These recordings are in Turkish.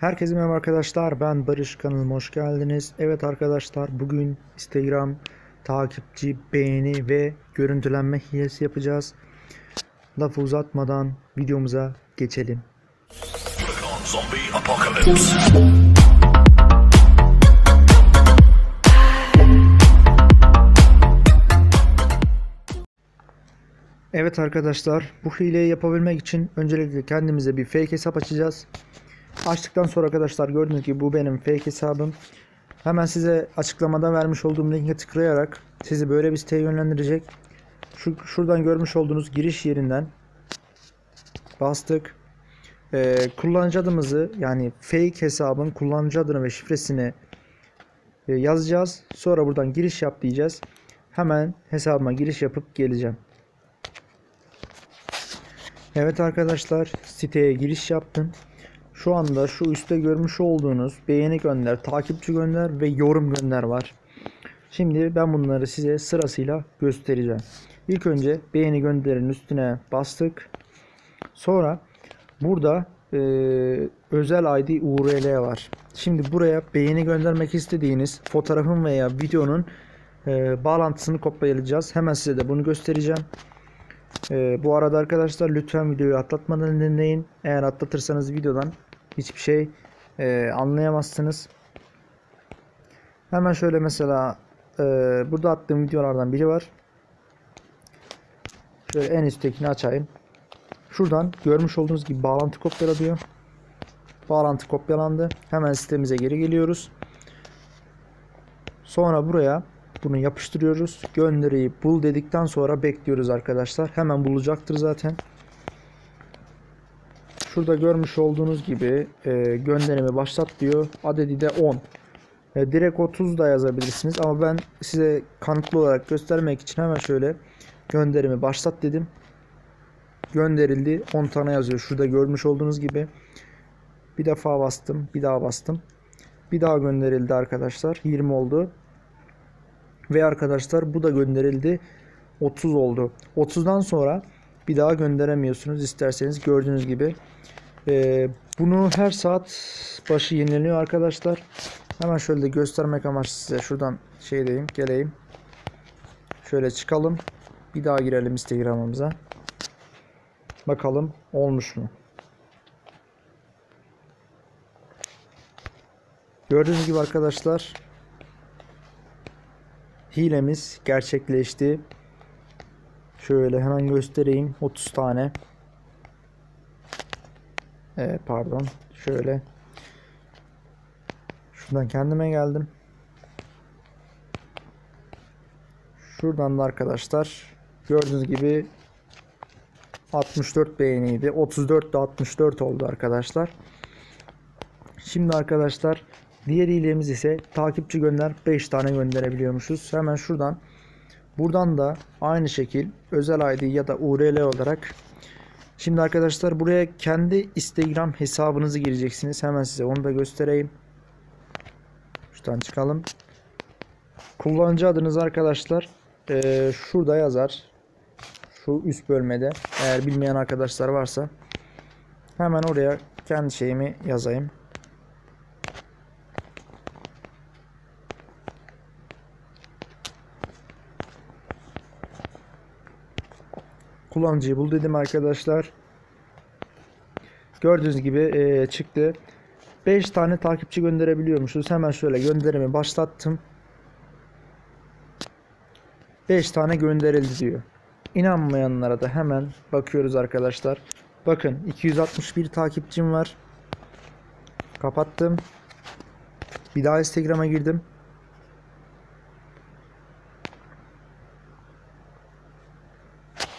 Herkese merhaba arkadaşlar. Ben Barış kanalıma hoş geldiniz. Evet arkadaşlar bugün Instagram takipçi, beğeni ve görüntülenme hilesi yapacağız. Lafı uzatmadan videomuza geçelim. Evet arkadaşlar bu hileyi yapabilmek için öncelikle kendimize bir fake hesap açacağız. Açtıktan sonra arkadaşlar gördüğünüz gibi bu benim fake hesabım. Hemen size açıklamada vermiş olduğum linke tıklayarak sizi böyle bir siteye yönlendirecek. Şu, şuradan görmüş olduğunuz giriş yerinden bastık. Ee, kullanıcı adımızı yani fake hesabın kullanıcı adını ve şifresini e, yazacağız. Sonra buradan giriş yap diyeceğiz. Hemen hesabıma giriş yapıp geleceğim. Evet arkadaşlar siteye giriş yaptım. Şu anda şu üstte görmüş olduğunuz beğeni gönder, takipçi gönder ve yorum gönder var. Şimdi ben bunları size sırasıyla göstereceğim. İlk önce beğeni gönderin üstüne bastık. Sonra burada e, özel ID URL var. Şimdi buraya beğeni göndermek istediğiniz fotoğrafın veya videonun e, bağlantısını kopyalayacağız. Hemen size de bunu göstereceğim. Ee, bu arada arkadaşlar lütfen videoyu atlatmadan dinleyin. Eğer atlatırsanız videodan hiçbir şey e, anlayamazsınız. Hemen şöyle mesela e, burada attığım videolardan biri var. Şöyle en üsttekini açayım. Şuradan görmüş olduğunuz gibi bağlantı kopyala diyor. Bağlantı kopyalandı. Hemen sitemize geri geliyoruz. Sonra buraya bunu yapıştırıyoruz. Gönderiyi bul dedikten sonra bekliyoruz arkadaşlar. Hemen bulacaktır zaten. Şurada görmüş olduğunuz gibi e, gönderimi başlat diyor. Adedi de 10. E, direkt 30 da yazabilirsiniz ama ben size kanıtlı olarak göstermek için hemen şöyle gönderimi başlat dedim. Gönderildi. 10 tane yazıyor. Şurada görmüş olduğunuz gibi. Bir defa bastım. Bir daha bastım. Bir daha gönderildi arkadaşlar. 20 oldu. Ve arkadaşlar bu da gönderildi. 30 oldu. 30'dan sonra bir daha gönderemiyorsunuz isterseniz gördüğünüz gibi. Ee, bunu her saat başı yenileniyor arkadaşlar. Hemen şöyle de göstermek amaçlı size şuradan şey diyeyim geleyim. Şöyle çıkalım. Bir daha girelim Instagram'ımıza. Bakalım olmuş mu? Gördüğünüz gibi arkadaşlar hilemiz gerçekleşti. Şöyle hemen göstereyim. 30 tane. Evet pardon. Şöyle. Şuradan kendime geldim. Şuradan da arkadaşlar gördüğünüz gibi 64 beğeniydi. 34 de 64 oldu arkadaşlar. Şimdi arkadaşlar Diğer hilemiz ise takipçi gönder 5 tane gönderebiliyormuşuz. Hemen şuradan buradan da aynı şekil özel ID ya da URL olarak Şimdi arkadaşlar buraya kendi Instagram hesabınızı gireceksiniz. Hemen size onu da göstereyim. Şuradan çıkalım. Kullanıcı adınız arkadaşlar ee, şurada yazar. Şu üst bölmede. Eğer bilmeyen arkadaşlar varsa hemen oraya kendi şeyimi yazayım. Kullanıcıyı bul dedim arkadaşlar. Gördüğünüz gibi e, çıktı. 5 tane takipçi gönderebiliyormuşuz. Hemen şöyle gönderimi başlattım. 5 tane gönderildi diyor. İnanmayanlara da hemen bakıyoruz arkadaşlar. Bakın 261 takipçim var. Kapattım. Bir daha Instagram'a girdim.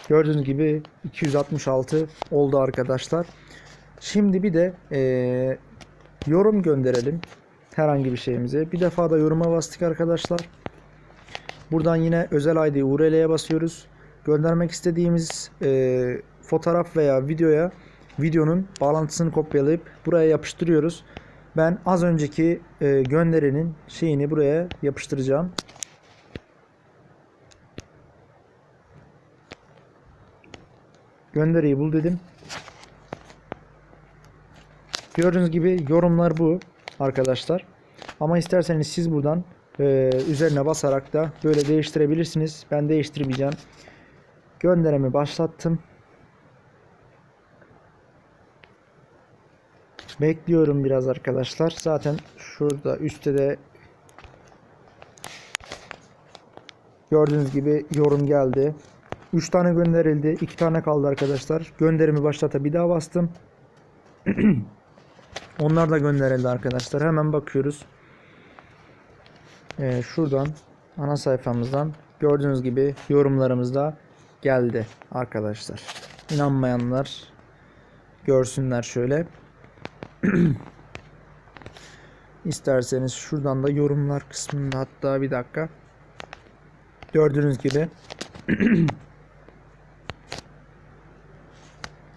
Gördüğünüz gibi 266 oldu arkadaşlar. Şimdi bir de e, yorum gönderelim. Herhangi bir şeyimize. Bir defa da yoruma bastık arkadaşlar. Buradan yine özel ID URL'ye basıyoruz. Göndermek istediğimiz e, fotoğraf veya videoya videonun bağlantısını kopyalayıp buraya yapıştırıyoruz. Ben az önceki e, gönderinin şeyini buraya yapıştıracağım. Gönderiyi bul dedim. Gördüğünüz gibi yorumlar bu arkadaşlar. Ama isterseniz siz buradan e, üzerine basarak da böyle değiştirebilirsiniz. Ben değiştirmeyeceğim. Gönderimi başlattım. Bekliyorum biraz arkadaşlar. Zaten şurada üstte de gördüğünüz gibi yorum geldi. 3 tane gönderildi. 2 tane kaldı arkadaşlar. Gönderimi başlata bir daha bastım. Onlar da gönderildi arkadaşlar. Hemen bakıyoruz. Ee, şuradan ana sayfamızdan gördüğünüz gibi yorumlarımız da geldi arkadaşlar. İnanmayanlar görsünler şöyle. İsterseniz şuradan da yorumlar kısmında hatta bir dakika. Gördüğünüz gibi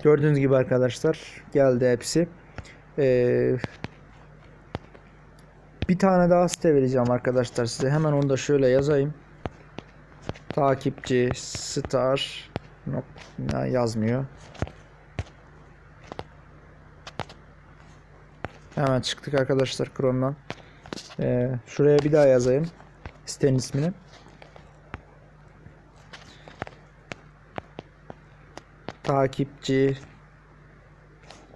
Gördüğünüz gibi arkadaşlar geldi hepsi. Ee, bir tane daha site vereceğim arkadaşlar size. Hemen onu da şöyle yazayım. Takipçi star ya yazmıyor. Hemen çıktık arkadaşlar Chrome'dan. Ee, şuraya bir daha yazayım sitenin ismini. Takipçi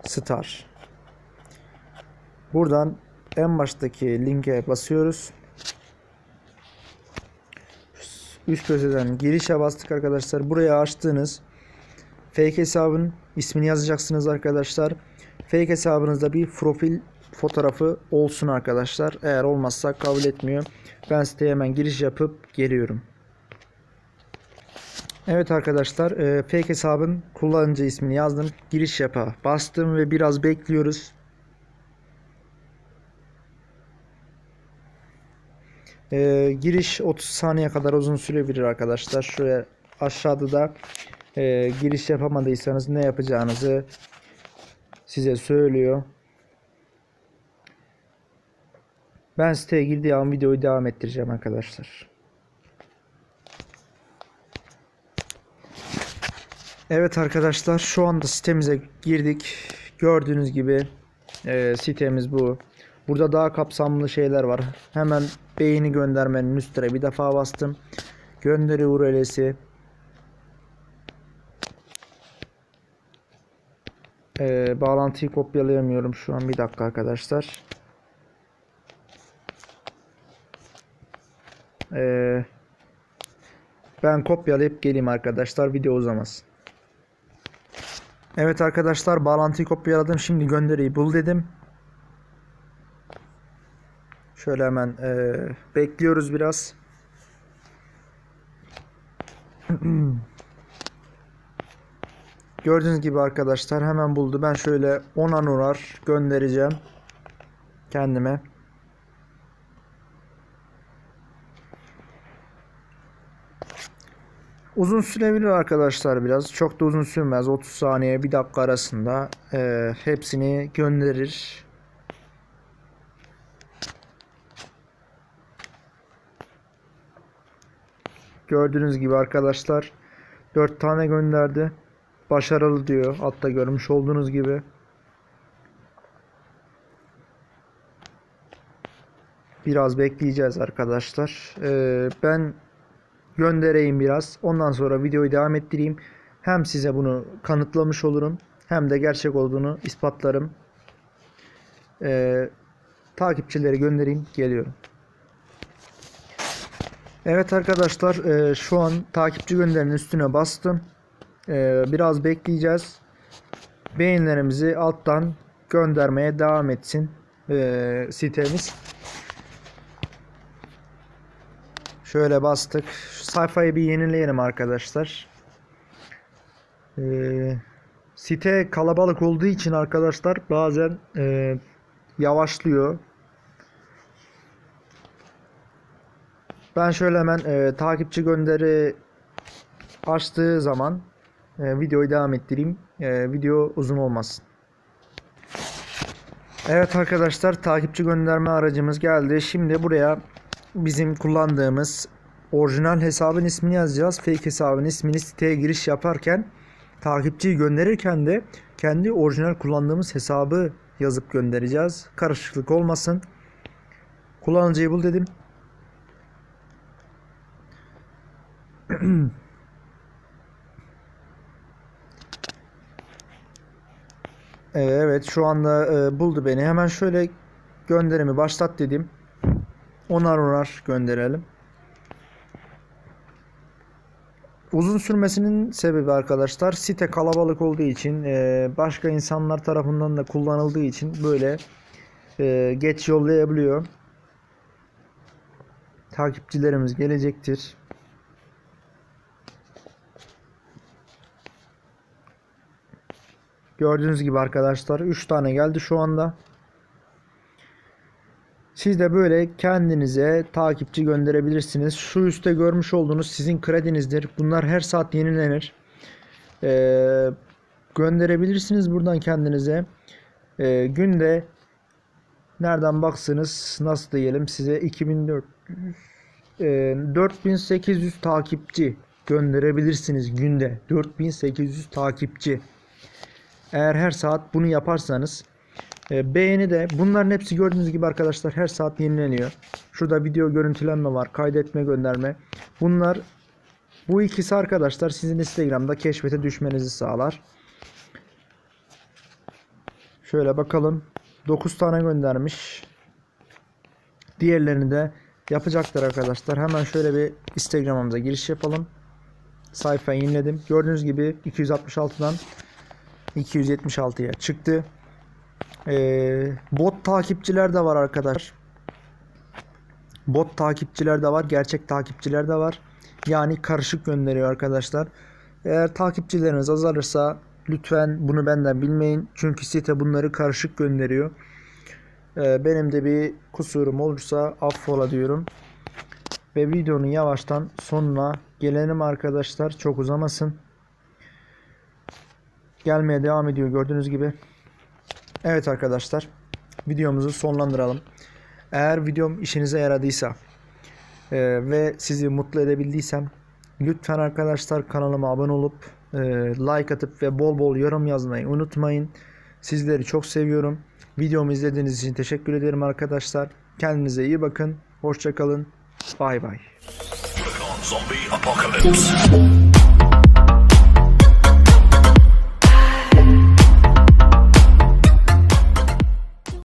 star. Buradan en baştaki linke basıyoruz. Üst köşeden girişe bastık arkadaşlar. Buraya açtığınız fake hesabın ismini yazacaksınız arkadaşlar. Fake hesabınızda bir profil fotoğrafı olsun arkadaşlar. Eğer olmazsa kabul etmiyor. Ben siteye hemen giriş yapıp geliyorum. Evet arkadaşlar e, fake hesabın kullanıcı ismini yazdım. Giriş yapa bastım ve biraz bekliyoruz. E, giriş 30 saniye kadar uzun sürebilir arkadaşlar. Şuraya aşağıda da e, giriş yapamadıysanız ne yapacağınızı size söylüyor. Ben siteye girdiği an videoyu devam ettireceğim arkadaşlar. Evet arkadaşlar şu anda sitemize girdik. Gördüğünüz gibi e, sitemiz bu. Burada daha kapsamlı şeyler var. Hemen beğeni göndermenin üstüne bir defa bastım. Gönderi URL'si. E, bağlantıyı kopyalayamıyorum şu an. Bir dakika arkadaşlar. E, ben kopyalayıp geleyim arkadaşlar. Video uzamasın. Evet arkadaşlar bağlantıyı kopyaladım. Şimdi gönderiyi bul dedim. Şöyle hemen e, bekliyoruz biraz. Gördüğünüz gibi arkadaşlar hemen buldu. Ben şöyle 10 anurar göndereceğim kendime. Uzun sürebilir arkadaşlar biraz. Çok da uzun sürmez. 30 saniye 1 dakika arasında e, hepsini gönderir. Gördüğünüz gibi arkadaşlar 4 tane gönderdi. Başarılı diyor. Altta görmüş olduğunuz gibi. Biraz bekleyeceğiz arkadaşlar. Ee, ben göndereyim biraz. Ondan sonra videoyu devam ettireyim. Hem size bunu kanıtlamış olurum. Hem de gerçek olduğunu ispatlarım. Ee, takipçileri göndereyim. Geliyorum. Evet arkadaşlar e, şu an takipçi gönderinin üstüne bastım. E, biraz bekleyeceğiz. Beğenilerimizi alttan göndermeye devam etsin e, sitemiz. Şöyle bastık. Sayfayı bir yenileyelim arkadaşlar. Ee, site kalabalık olduğu için arkadaşlar bazen e, yavaşlıyor. Ben şöyle hemen e, takipçi gönderi açtığı zaman e, videoyu devam ettireyim. E, video uzun olmasın. Evet arkadaşlar takipçi gönderme aracımız geldi. Şimdi buraya bizim kullandığımız orijinal hesabın ismini yazacağız. Fake hesabın ismini siteye giriş yaparken takipçiyi gönderirken de kendi orijinal kullandığımız hesabı yazıp göndereceğiz. Karışıklık olmasın. Kullanıcıyı bul dedim. Evet şu anda e, buldu beni. Hemen şöyle gönderimi başlat dedim. Onar onar gönderelim. Uzun sürmesinin sebebi arkadaşlar site kalabalık olduğu için e, başka insanlar tarafından da kullanıldığı için böyle e, geç yollayabiliyor. Takipçilerimiz gelecektir. Gördüğünüz gibi arkadaşlar 3 tane geldi şu anda. Siz de böyle kendinize takipçi gönderebilirsiniz. Şu üstte görmüş olduğunuz sizin kredinizdir. Bunlar her saat yenilenir. Ee, gönderebilirsiniz buradan kendinize. Ee, günde nereden baksanız nasıl diyelim size 2400 e, 4800 takipçi gönderebilirsiniz günde. 4800 takipçi. Eğer her saat bunu yaparsanız e, beğeni de bunların hepsi gördüğünüz gibi arkadaşlar her saat yenileniyor. Şurada video görüntülenme var. Kaydetme gönderme. Bunlar bu ikisi arkadaşlar sizin Instagram'da keşfete düşmenizi sağlar. Şöyle bakalım. 9 tane göndermiş. Diğerlerini de yapacaktır arkadaşlar. Hemen şöyle bir Instagram'ımıza giriş yapalım. Sayfayı yeniledim. Gördüğünüz gibi 266'dan 276'ya çıktı. Ee, bot takipçiler de var arkadaş. Bot takipçiler de var. Gerçek takipçiler de var. Yani karışık gönderiyor arkadaşlar. Eğer takipçileriniz azalırsa lütfen bunu benden bilmeyin. Çünkü site bunları karışık gönderiyor. Ee, benim de bir kusurum olursa affola diyorum. Ve videonun yavaştan sonuna gelelim arkadaşlar. Çok uzamasın gelmeye devam ediyor gördüğünüz gibi. Evet arkadaşlar videomuzu sonlandıralım. Eğer videom işinize yaradıysa e, ve sizi mutlu edebildiysem lütfen arkadaşlar kanalıma abone olup e, like atıp ve bol bol yorum yazmayı unutmayın. Sizleri çok seviyorum. Videomu izlediğiniz için teşekkür ederim arkadaşlar. Kendinize iyi bakın. Hoşçakalın. Bay bay. Zombie Apocalypse.